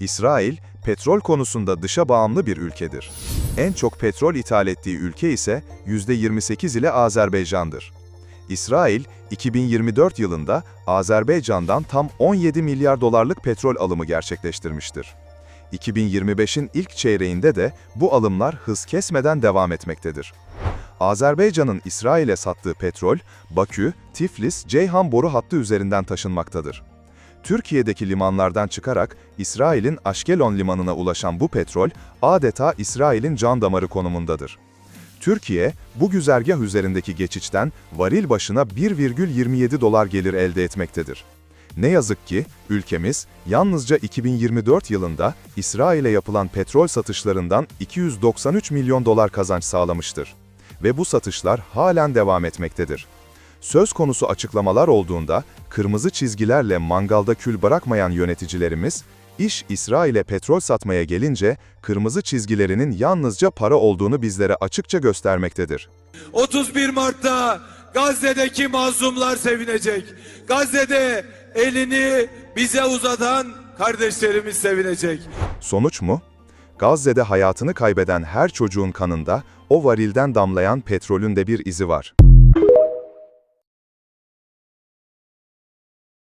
İsrail, petrol konusunda dışa bağımlı bir ülkedir. En çok petrol ithal ettiği ülke ise %28 ile Azerbaycan'dır. İsrail, 2024 yılında Azerbaycan'dan tam 17 milyar dolarlık petrol alımı gerçekleştirmiştir. 2025'in ilk çeyreğinde de bu alımlar hız kesmeden devam etmektedir. Azerbaycan'ın İsrail'e sattığı petrol, Bakü, Tiflis, Ceyhan boru hattı üzerinden taşınmaktadır. Türkiye'deki limanlardan çıkarak İsrail'in Aşkelon limanına ulaşan bu petrol adeta İsrail'in can damarı konumundadır. Türkiye, bu güzergah üzerindeki geçişten varil başına 1,27 dolar gelir elde etmektedir. Ne yazık ki ülkemiz yalnızca 2024 yılında İsrail'e yapılan petrol satışlarından 293 milyon dolar kazanç sağlamıştır. Ve bu satışlar halen devam etmektedir. Söz konusu açıklamalar olduğunda kırmızı çizgilerle mangalda kül bırakmayan yöneticilerimiz, iş İsrail'e petrol satmaya gelince kırmızı çizgilerinin yalnızca para olduğunu bizlere açıkça göstermektedir. 31 Mart'ta Gazze'deki mazlumlar sevinecek. Gazze'de elini bize uzatan kardeşlerimiz sevinecek. Sonuç mu? Gazze'de hayatını kaybeden her çocuğun kanında o varilden damlayan petrolün de bir izi var.